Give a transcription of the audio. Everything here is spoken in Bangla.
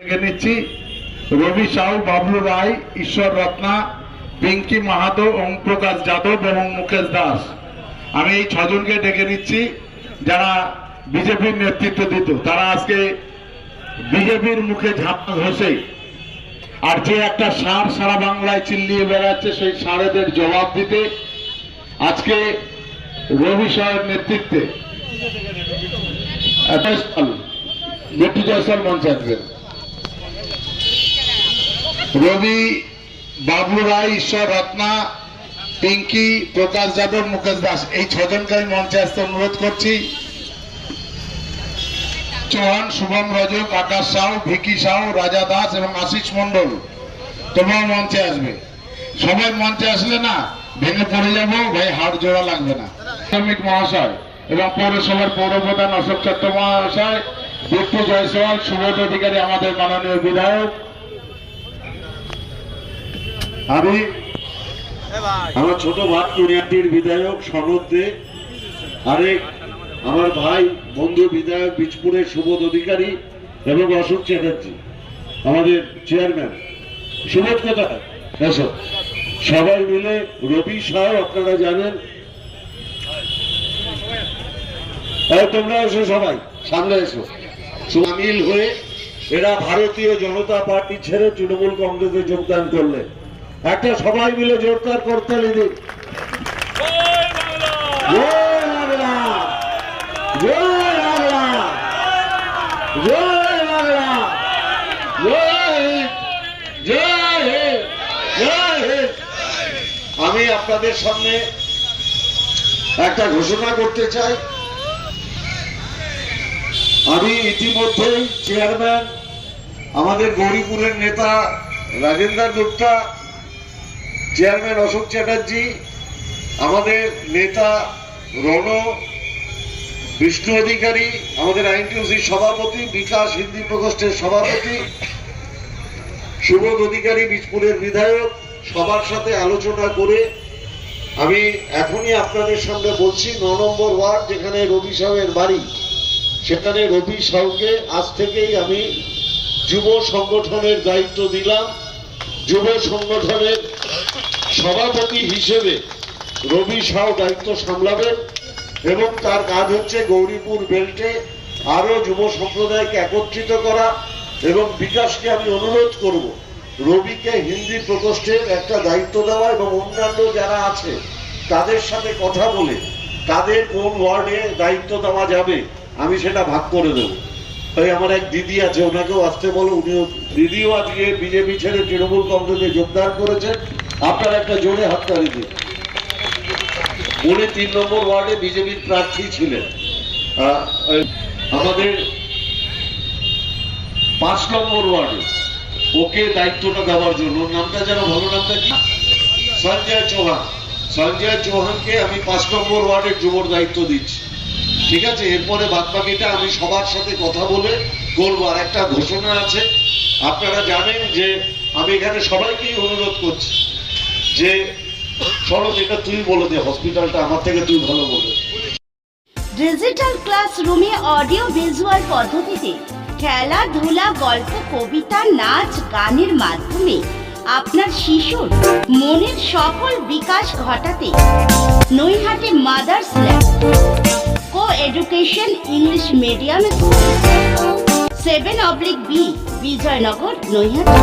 ডেকে নিচ্ছি। রবি সাউ, বাবলু রায়, ঈশ্বর রত্না, পিঙ্কি মাহাতো ওম প্রকাশ যাদব এবং মুকেশ দাস। আমি এই ছজনকে ডেকে নিচ্ছি, যারা বিজেপির নেতৃত্ব দিত। তারা আজকে বিজেপির মুখে ঝাপটা ঘষে আর যে একটা সার সারা বাংলায় চিল্লিয়ে বেড়াচ্ছে, সেই সারেদের জবাব দিতে আজকে রবি সাহের নেতৃত্বে। জেপি জয়সওয়াল মঞ্চে আসবেন রবি, বাবলু রায়, ঈশ্বর রত্না, পিঙ্কি, প্রকাশ যাদব, মুকেশ দাস। এই ছজনকে আমি মঞ্চে আসতে অনুরোধ করছি। চৌহান, শুভম রজক, আকাশ সাউ, ভিকি সাউ, রাজা দাস এবং আশিস মন্ডল তোমরাও মঞ্চে আসবে। সবাই মঞ্চে আসলে না, ভেঙে পড়ে যাব, ভাই, হাড় জোড়া লাগবে না। শ্রমিক মহাশয় এবং পৌরসভার পৌরপ্রধান অশোক চট্ট মহাশয় দীপ্ত জয়সওয়াল, সুবোধ অধিকারী, আমাদের মাননীয় বিধায়ক। আমি আমার ছোট ভাই কুনিয়াটির বিধায়ক সনদ দে আরেক আমার ভাই বন্ধু বিধায়ক বীজপুরের সুবোধ অধিকারী এবং অশোক চ্যাটার্জি আমাদের চেয়ারম্যান। সুবোধ কোথায়? এসো। সবাই মিলে রবি সাহ আপনারা জানেন। তোমরা এসো সবাই সামনে এসো। সামিল হয়ে এরা ভারতীয় জনতা পার্টি ছেড়ে তৃণমূল কংগ্রেসে যোগদান করলেন। একটা সবাই মিলে জোরদার করতে দিন হিন্দ! আমি আপনাদের সামনে একটা ঘোষণা করতে চাই। আমি ইতিমধ্যেই চেয়ারম্যান আমাদের গৌরীপুরের নেতা রাজেন্দ্র গুপ্তা চেয়ারম্যান অশোক চ্যাটার্জি, আমাদের নেতা রণ বিষ্ণু অধিকারী, আমাদের আইনটিউসির সভাপতি, বিকাশ হিন্দি প্রকোষ্ঠের সভাপতি, সুবোধ অধিকারী বীজপুরের বিধায়ক, সবার সাথে আলোচনা করে আমি এখনই আপনাদের সামনে বলছি, ন নম্বর ওয়ার্ড যেখানে রবি সাহেবের বাড়ি, সেখানে রবি সাউকে আজ থেকেই আমি যুব সংগঠনের দায়িত্ব দিলাম। যুব সংগঠনের সভাপতি হিসেবে রবি সাউ দায়িত্ব সামলাবেন এবং তার কাজ হচ্ছে গৌরীপুর বেল্টে আরও যুব সম্প্রদায়কে একত্রিত করা এবং বিকাশকে আমি অনুরোধ করব রবিকে হিন্দি প্রকোষ্ঠের একটা দায়িত্ব দেওয়া এবং অন্যান্য যারা আছে, তাদের সাথে কথা বলে তাদের কোন ওয়ার্ডে দায়িত্ব দেওয়া যাবে আমি সেটা ভাগ করে দেবো। তাই আমার এক দিদি আছে, ওনাকেও আসতে বলো, উনিও দিদিও আজকে বিজেপি ছেড়ে তৃণমূল কংগ্রেসে যোগদান করেছেন। আপনার একটা জোরে হাততালি দিন। উনি তিন নম্বর ওয়ার্ডে বিজেপির প্রার্থী ছিলেন। আমাদের পাঁচ নম্বর ওয়ার্ডে ওকে দায়িত্বটা দেওয়ার জন্য নামটা যেন ভালো নামটা কি? সঞ্জয় চৌহান। সঞ্জয় চৌহানকে আমি পাঁচ নম্বর ওয়ার্ডের যুবর দায়িত্ব দিচ্ছি। ঠিক আছে? এরপরে বাদ বাকিটা আমি সবার সাথে কথা বলে করব আর একটা ঘোষণা আছে। আপনারা জানেন যে আমি এখানে সবাইকেই অনুরোধ করছি। যে শরৎ এটা তুই বলে দে হসপিটালটা আমার থেকে তুই ভালো বলে ডিজিটাল ক্লাসরুমে অডিও ভিজুয়াল পদ্ধতিতে খেলাধুলা গল্প, কবিতা, নাচ, গানের মাধ্যমে আপনার শিশুর মনের সকল বিকাশ ঘটাতে Naihati mother's lab coeducation English medium school seven oblique B Bijoynagar Naihati